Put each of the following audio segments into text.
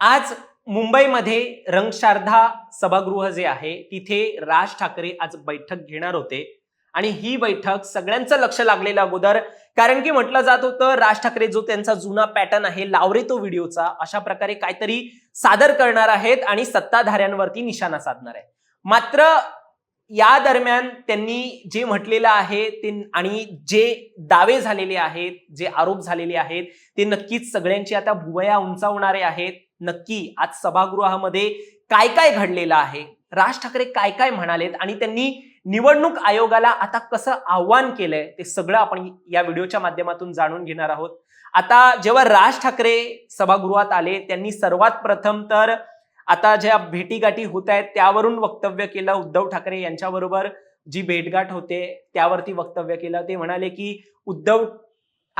आज मुंबईमध्ये रंगशारदा सभागृह जे आहे तिथे राज ठाकरे आज बैठक घेणार होते. आणि ही बैठक सगळ्यांचं लक्ष लागलेलं अगोदर कारण की म्हटलं जात होतं राज ठाकरे जो त्यांचा जुना पॅटर्न आहे लावरे तो व्हिडिओचा अशा प्रकारे काहीतरी सादर करणार आहेत आणि सत्ताधाऱ्यांवरती निशाणा साधणार आहे मात्र या दरम्यान त्यांनी जे म्हटलेलं आहे ते आणि जे दावे झालेले आहेत जे आरोप झालेले आहेत ते नक्कीच सगळ्यांची आता भुवया उंचावणारे आहेत. नक्की आज सभागृहामध्ये काय काय घडलेलं आहे? राज ठाकरे काय काय म्हणालेत? आणि त्यांनी निवडणूक आयोगाला आता कसं आव्हान केलंय? ते सगळं आपण या व्हिडिओच्या माध्यमातून जाणून घेणार आहोत. आता जेव्हा राज ठाकरे सभागृहात आले त्यांनी सर्वात प्रथम तर आता ज्या भेटीगाठी होत आहेत त्यावरून वक्तव्य केलं उद्धव ठाकरे यांच्याबरोबर. जी भेटगाठ होते त्यावरती वक्तव्य केलं. ते म्हणाले की उद्धव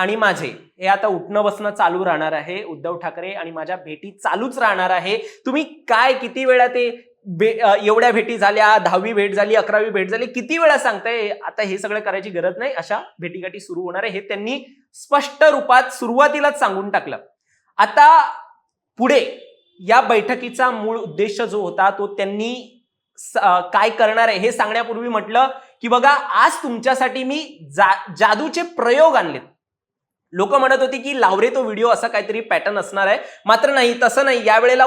आणि माझे हे आता उठणं बसणं चालू राहणार आहे उद्धव ठाकरे आणि माझ्या भेटी चालूच राहणार आहे. तुम्ही काय किती वेळा ते बे एवढ्या भेटी झाल्या दहावी भेट झाली अकरावी भेट झाली किती वेळा सांगताय? आता हे सगळं करायची गरज नाही अशा भेटीगाठी सुरू होणार आहे हे त्यांनी स्पष्ट रूपात सुरुवातीलाच सांगून टाकलं. आता पुढे या बैठकीचा मूळ उद्देश जो होता तो त्यांनी काय करणार आहे हे सांगण्यापूर्वी म्हटलं की बघा आज तुमच्यासाठी मी जा जादूचे प्रयोग आणलेत. लोक म्हणत होती की लावरे तो व्हिडिओ असा काहीतरी पॅटर्न असणार आहे. मात्र नाही तसं नाही. यावेळेला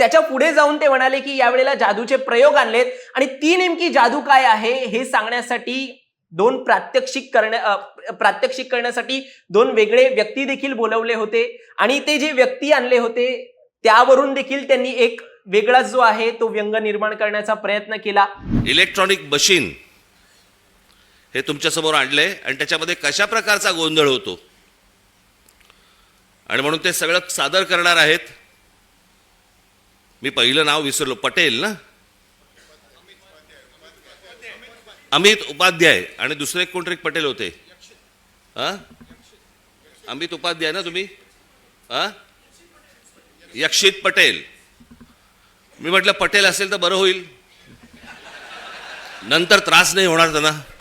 त्याच्या पुढे जाऊन ते म्हणाले की यावेळेला जादूचे प्रयोग आणलेत. आणि ती नेमकी जादू काय आहे हे सांगण्यासाठी दोन प्रात्यक्षिक करण्या प्रात्यक्षिक करण्यासाठी दोन वेगळे व्यक्ती देखील बोलवले होते. आणि ते जे व्यक्ती आणले होते त्यावरून देखील त्यांनी एक वेगळा जो आहे तो व्यंग निर्माण करण्याचा प्रयत्न केला. इलेक्ट्रॉनिक मशीन हे तुमच्यासमोर आणलंय आणि त्याच्यामध्ये कशा प्रकारचा गोंधळ होतो? आणि म्हणून ते सगळं सादर करणार आहेत. मी पहिलं नाव विसरलो. पटेल ना? अमित उपाध्याय. आणि दुसरे कोणतरी पटेल होते? हां? अमित उपाध्याय ना तुम्ही? हां? यक्षित पटेल. मी म्हटलं पटेल असेल तर बरं होईल. नंतर त्रास नाही होणार त्यांना.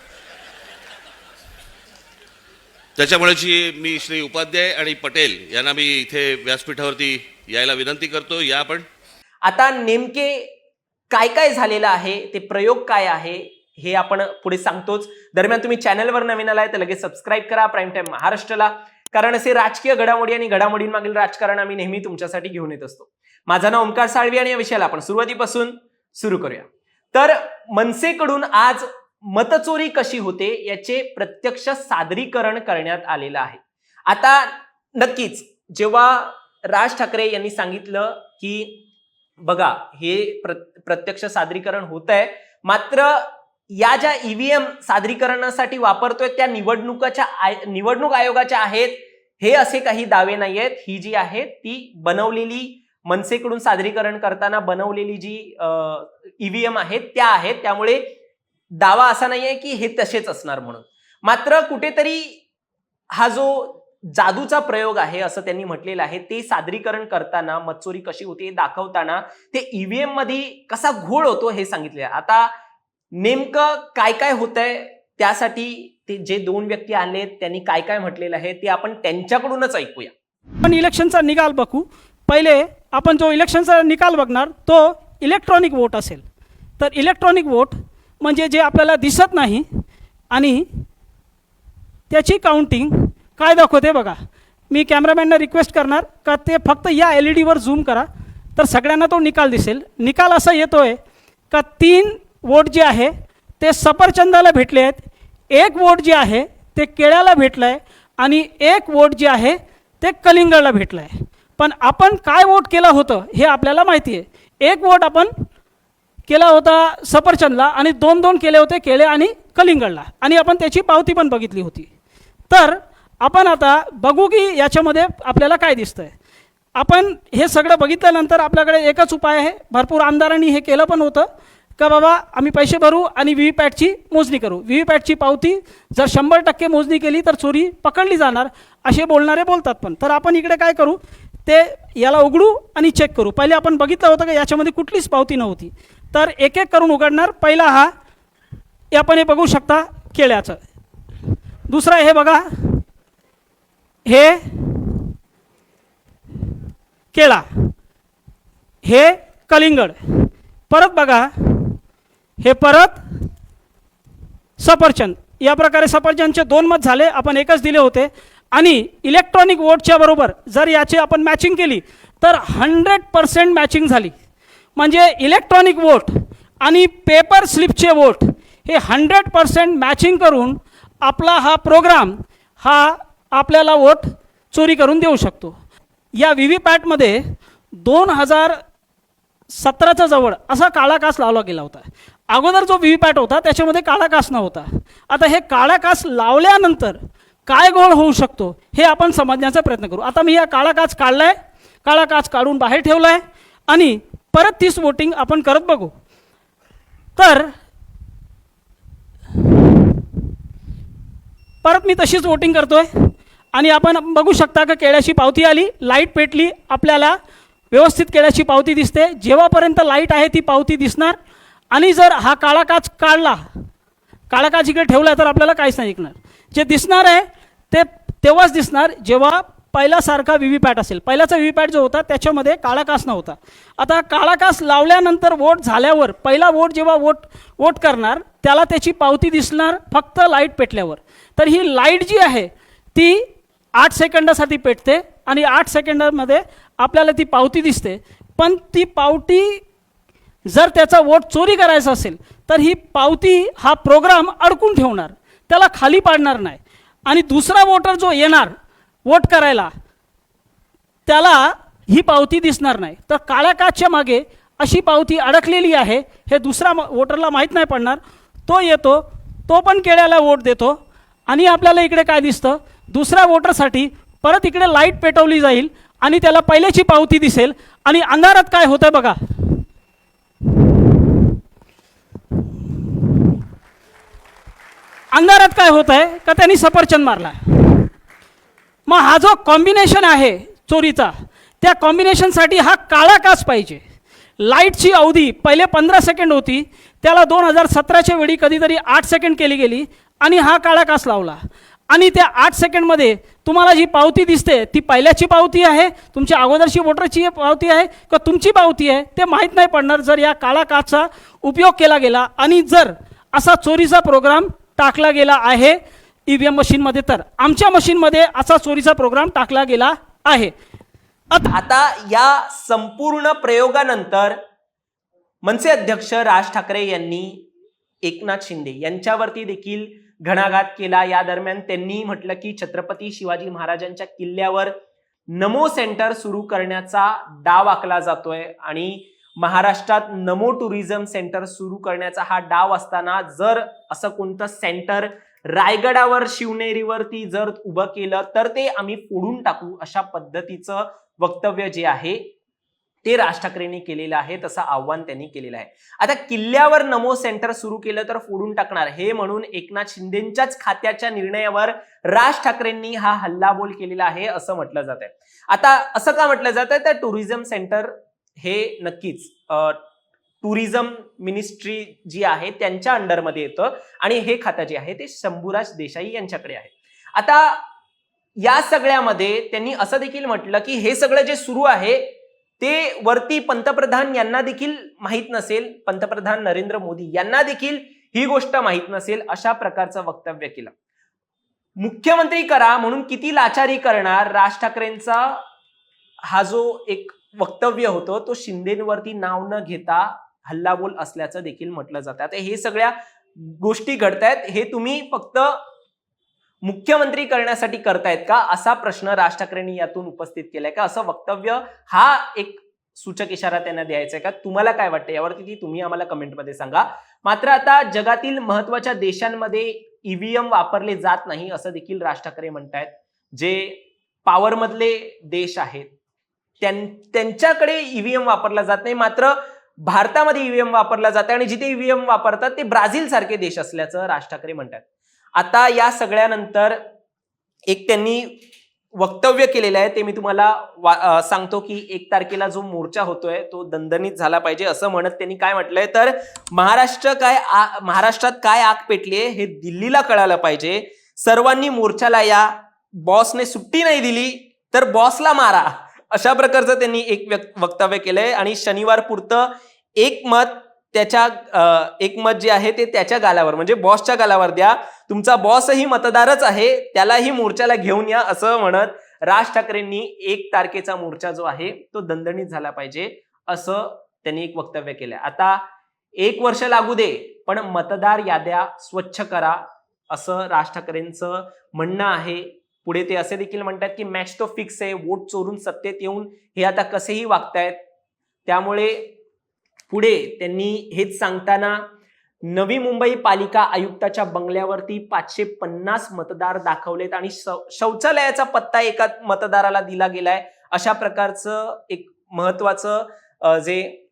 त्याच्यामुळेची मी श्री उपाध्याय आणि पटेल यांना मी इथे व्यासपीठावरती यायला विनंती करतो. या आपण. आता नेमके काय काय झालेलं आहे ते प्रयोग काय आहे हे आपण पुढे सांगतोच. दरम्यान तुम्ही चॅनलवर नवीन आलाय तर लगेच सबस्क्राईब करा प्राईम टाईम महाराष्ट्राला. कारण असे राजकीय घडामोडी आणि घडामोडींमागील राजकारण आम्ही नेहमी तुमच्यासाठी घेऊन येत असतो. माझं नाव ओंकार साळवी आणि या विषयाला आपण सुरुवातीपासून सुरू करूया. तर मनसेकडून आज मतचोरी कशी होते याचे प्रत्यक्ष सादरीकरण करण्यात आलेलं आहे. आता नक्कीच जेव्हा राज ठाकरे यांनी सांगितलं की बघा हे प्र प्रत्यक्ष सादरीकरण होत आहे मात्र या ज्या ईव्हीएम सादरीकरणासाठी वापरतोय त्या निवडणुकाच्या आय निवडणूक आयोगाच्या आहेत हे असे काही दावे नाही आहेत ही जी आहे ती बनवलेली मनसेकडून सादरीकरण करताना बनवलेली जी ईव्हीएम आहेत त्या आहेत. त्यामुळे दावा असा नाहीये की हे तसेच असणार म्हणून. मात्र कुठेतरी हा जो जादूचा प्रयोग आहे असं त्यांनी म्हटलेलं आहे ते सादरीकरण करताना मत्सोरी कशी होती दाखवताना ते ईव्हीएममध्ये कसा घोळ होतो हे सांगितले आता नेमकं काय काय होतंय त्यासाठी ते जे दोन व्यक्ती आले त्यांनी काय काय म्हटलेलं आहे ते आपण त्यांच्याकडूनच ऐकूया. आपण इलेक्शनचा निकाल बघू. पहिले आपण जो इलेक्शनचा निकाल बघणार तो इलेक्ट्रॉनिक वोट असेल. तर इलेक्ट्रॉनिक वोट म्हणजे जे आपल्याला दिसत नाही आणि त्याची काउंटिंग काय दाखवते बघा. मी कॅमेरामॅनना रिक्वेस्ट करणार का ते फक्त या एल ई डीवर झूम करा. तर सगळ्यांना तो निकाल दिसेल. निकाल असा येतो आहे का तीन वोट जे आहे ते सफरचंदाला भेटले आहेत. एक वोट जे आहे ते केळ्याला भेटलं आहे आणि एक वोट जे आहे ते कलिंगडला भेटलं आहे पण आपण काय वोट केलं होतं हे आपल्याला माहिती आहे. एक वोट आपण केला होता सफरचंदला आणि दोन दोन केले होते केळे आणि कलिंगडला. आणि आपण त्याची पावती पण बघितली होती. तर आपण आता बघू की याच्यामध्ये आपल्याला काय दिसतंय. आपण हे सगळं बघितल्यानंतर आपल्याकडे एकच उपाय आहे. भरपूर आमदारांनी हे केलं पण होतं. का बाबा आम्ही पैसे भरू आणि व्ही व्ही पॅटची मोजणी करू. व्ही व्ही पॅटची पावती जर शंभर टक्के मोजणी केली तर चोरी पकडली जाणार असे बोलणारे बोलतात पण. तर आपण इकडे काय करू? ते याला उघडू आणि चेक करू. पहिले आपण बघितलं होतं का याच्यामध्ये कुठलीच पावती नव्हती. तर एक एक करून उघडणार. पहिला हा हे आपण हे बघू शकता केळ्याचं. दुसरं हे बघा हे केळा हे कलिंगड. परत बघा हे परत सफरचंद. या प्रकारे सफरचंदचे दोन मत झाले आपण एकच दिले होते. आणि इलेक्ट्रॉनिक वोटच्या बरोबर जर याची आपण मॅचिंग केली तर हंड्रेड पर्सेंट मॅचिंग झाली. म्हणजे इलेक्ट्रॉनिक वोट आणि पेपर स्लिपचे वोट हे हंड्रेड पर्सेंट मॅचिंग करून आपला हा प्रोग्राम हा आपल्याला वोट चोरी करून देऊ शकतो. या व्ही व्ही पॅटमध्ये दोन हजार सतराच्या जवळ असा काळा कास लावला गेला होता. अगोदर जो व्ही व्ही पॅट होता त्याच्यामध्ये काळा कास नव्हता. आता हे काळा कास लावल्यानंतर काय गोळ होऊ शकतो हे आपण समजण्याचा प्रयत्न करू. आता मी हा काळा काच काढला आहे काळा काच काढून बाहेर ठेवला आहे आणि परत तीच वोटिंग आपण करत बघू. तर परत मी तशीच वोटिंग करतोय. आणि आपण बघू शकता का केळ्याची पावती आली लाइट पेटली आपल्याला व्यवस्थित केळ्याची पावती दिसते. जेव्हापर्यंत लाइट आहे ती पावती दिसणार. आणि जर हा काळा काच काढला काळा काच इकडे ठेवला तर आपल्याला काहीच नाही ऐकणार. जे दिसणार आहे ते तेव्हाच दिसणार जेव्हा पहिल्यासारखा व्ही व्ही पॅट असेल. पहिल्याचा व्ही व्ही पॅट जो होता त्याच्यामध्ये काळा कास नव्हता. आता काळा कास लावल्यानंतर वोट झाल्यावर पहिला वोट जेव्हा वोट वोट करणार त्याला त्याची पावती दिसणार फक्त लाइट पेटल्यावर. तर ही लाइट जी आहे ती आठ सेकंदासाठी पेटते आणि आठ सेकंदामध्ये आपल्याला ती पावती दिसते. पण ती पावती जर त्याचा वोट चोरी करायचा असेल तर ही पावती हा प्रोग्राम अडकून ठेवणार. त्याला खाली पाडणार नाही. आणि दुसरा वोटर जो येणार वोट करायला. त्याला ही पावती दिसणार नाही. तर काळ्या काचच्या मागे अशी पावती अडकलेली आहे हे दुसरा वोटरला माहीत नाही पडणार. तो येतो तो पण केळ्याला वोट देतो आणि आपल्याला इकडे काय दिसतं? दुसऱ्या वोटरसाठी परत इकडे लाइट पेटवली जाईल आणि त्याला पहिल्याची पावती दिसेल आणि अंधारात काय होतं बघा. अंधारात काय होत आहे का त्यांनी सफरचंद मारला मग हा जो कॉम्बिनेशन आहे चोरीचा त्या कॉम्बिनेशनसाठी हा काळा काच पाहिजे. लाईटची अवधी पहिले पंधरा सेकंड होती त्याला दोन हजार सतराच्या वेळी कधीतरी आठ सेकंड केली गेली आणि हा काळा कास लावला. आणि त्या आठ सेकंडमध्ये तुम्हाला जी पावती दिसते ती पहिल्याची पावती आहे तुमच्या अगोदरची वोटरची पावती आहे का तुमची पावती आहे ते माहीत नाही पडणार जर या काळा काचचा उपयोग केला गेला. आणि जर असा चोरीचा प्रोग्राम टाकला गेला आहे ई व्ही एम मशीनमध्ये तर आमच्या मशीनमध्ये असा चोरीचा प्रोग्राम टाकला गेला आहे. आता आता या संपूर्ण प्रयोगानंतर मनसे अध्यक्ष राज ठाकरे यांनी एकनाथ शिंदे यांच्यावरती देखील घणाघात केला. या दरम्यान त्यांनी म्हटलं की छत्रपती शिवाजी महाराजांच्या किल्ल्यावर नमो सेंटर सुरू करण्याचा डाव आखला जातोय आणि महाराष्ट्रात नमो टुरिझम सेंटर सुरू करण्याचा हा डाव असताना जर असं कोणतं सेंटर रायगडावर शिवनेरीवरती जर उभं केलं तर ते आम्ही फोडून टाकू अशा पद्धतीचं वक्तव्य जे आहे ते राज ठाकरेंनी केलेलं आहे तसं आव्हान त्यांनी केलेलं आहे. आता किल्ल्यावर नमो सेंटर सुरू केलं तर फोडून टाकणार. हे म्हणून एकनाथ शिंदेच्याच खात्याच्या निर्णयावर राज ठाकरेंनी हा हल्लाबोल केलेला आहे असं म्हटलं जात आहे आता असं का म्हटलं जात आहे तर टुरिझम सेंटर हे नक्कीच टुरिझम मिनिस्ट्री जी आहे त्यांच्या अंडरमध्ये येतं. आणि हे खातं जे आहे ते शंभूराज देसाई यांच्याकडे आहे. आता या सगळ्यामध्ये त्यांनी असं देखील म्हटलं की हे सगळं जे सुरू आहे ते वरती पंतप्रधान यांना देखील माहीत नसेल. पंतप्रधान नरेंद्र मोदी यांना देखील ही गोष्ट माहीत नसेल अशा प्रकारचं वक्तव्य केलं. मुख्यमंत्री करा म्हणून किती लाचारी करणार राज ठाकरेंचा हा जो एक वक्तव्य होतं तो शिंदेवरती नाव न घेता हल्लाबोल असल्याचं देखील म्हटलं जातं. आता हे सगळ्या गोष्टी घडतायत हे तुम्ही फक्त मुख्यमंत्री करण्यासाठी करतायत का? असा प्रश्न राज ठाकरेंनी यातून उपस्थित केलाय का? असं वक्तव्य हा एक सूचक इशारा त्यांना द्यायचा आहे का? तुम्हाला काय वाटतं यावरती ती तुम्ही आम्हाला कमेंटमध्ये सांगा. मात्र आता जगातील महत्त्वाच्या देशांमध्ये ईव्हीएम वापरले जात नाही असं देखील राज ठाकरे म्हणतायत. जे पॉवरमधले देश आहेत त्यां- त्यांच्याकडे ईव्हीएम वापरला जात नाही. मात्र भारतामध्ये ईव्हीएम वापरला जाते आणि जिथे ईव्हीएम वापरतात ते ब्राझील सारखे देश असल्याचं राज ठाकरे म्हणतात. आता या सगळ्यानंतर एक त्यांनी वक्तव्य केलेलं आहे ते मी तुम्हाला वा- सांगतो की एक तारखेला जो मोर्चा होतोय तो दणदणीत झाला पाहिजे असं म्हणत त्यांनी काय म्हटलंय? तर महाराष्ट्र काय आ- महाराष्ट्रात काय आग पेटलीये हे दिल्लीला कळालं पाहिजे. सर्वांनी मोर्चाला या बॉसने सुट्टी नाही दिली तर बॉसला मारा. अशा प्रकारचं त्यांनी एक व्यक- वक्तव्य केलंय. आणि शनिवार पुरतं एक मत त्याच्या एक मत जे आहे ते त्याच्या गालावर म्हणजे बॉसच्या गालावर द्या. तुमचा बॉसही मतदारच आहे त्यालाही मोर्चाला घेऊन या असं म्हणत राज ठाकरेंनी एक तारखेचा मोर्चा जो आहे तो दणदणीत झाला पाहिजे असं त्यांनी एक वक्तव्य केलंय. आता एक वर्ष लागू दे पण मतदार याद्या स्वच्छ करा असं राज ठाकरेंचं म्हणणं आहे. पुढे ते असे देखील म्हणतात की मॅच तो फिक्स आहे वोट चोरून सत्तेत येऊन हे आता कसेही वागतायत. त्यामुळे पुढे त्यांनी हेच सांगताना नवी मुंबई पालिका आयुक्ताच्या बंगल्यावरती पाचशे पन्नास मतदार दाखवलेत आणि शौ- शौचालयाचा पत्ता एका मतदाराला दिला गेलाय. अशा प्रकारचं एक महत्वाचं जे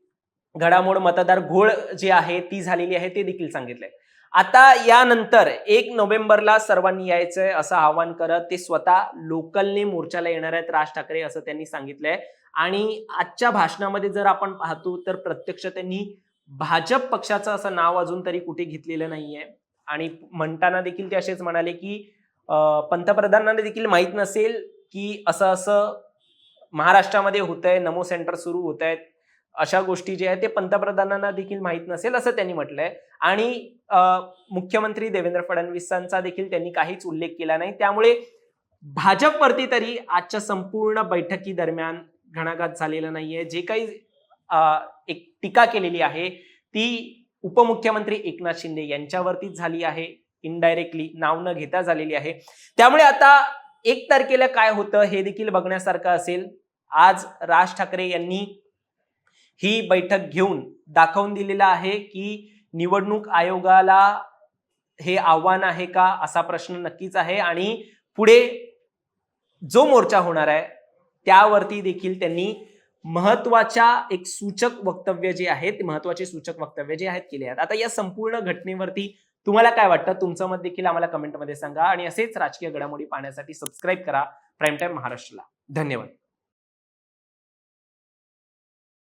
घडामोड मतदार घोळ जी आहे ती झालेली आहे ते देखील सांगितलंय. आता यानंतर एक नोव्हेंबरला सर्वांनी यायचंय असं आवाहन करत ते स्वतः लोकलने मोर्चाला येणार आहेत. राज ठाकरे असं त्यांनी सांगितलंय. आणि आजच्या भाषणामध्ये जर आपण पाहतो तर प्रत्यक्ष त्यांनी भाजप पक्षाचं असं नाव अजून तरी कुठे घेतलेलं नाहीये. आणि म्हणताना देखील ते असेच म्हणाले की पंतप्रधानांना देखील माहीत नसेल की असं असं महाराष्ट्रामध्ये होत आहे नमो सेंटर सुरू होत आहेत अशा गोष्टी जे आहेत ते पंतप्रधानांना देखील माहीत नसेल असं त्यांनी म्हटलंय. आणि मुख्यमंत्री देवेंद्र फडणवीसांचा देखील त्यांनी काहीच उल्लेख केला नाही. त्यामुळे भाजपवरती तरी आजच्या संपूर्ण बैठकी दरम्यान घणाघात झालेला नाहीये. जे काही एक टीका केलेली आहे ती उपमुख्यमंत्री एकनाथ शिंदे यांच्यावरतीच झाली आहे. इनडायरेक्टली नाव न घेता झालेली आहे. त्यामुळे आता एक तारखेला काय होतं हे देखील बघण्यासारखं असेल. आज राज ठाकरे यांनी ही बैठक घेऊन दाखवून दिलेलं आहे की निवडणूक आयोगाला हे आव्हान आहे का असा प्रश्न नक्कीच आहे आणि पुढे जो मोर्चा होणार आहे त्यावरती देखील त्यांनी महत्त्वाच्या एक सूचक वक्तव्य जे आहेत महत्त्वाचे सूचक वक्तव्य जे आहेत केले आहेत. आता या संपूर्ण घटनेवरती तुम्हाला काय वाटतं? तुमचं मत देखील आम्हाला कमेंटमध्ये सांगा आणि असेच राजकीय घडामोडी पाहण्यासाठी सबस्क्राईब करा. प्राईम टाईम महाराष्ट्रला. धन्यवाद.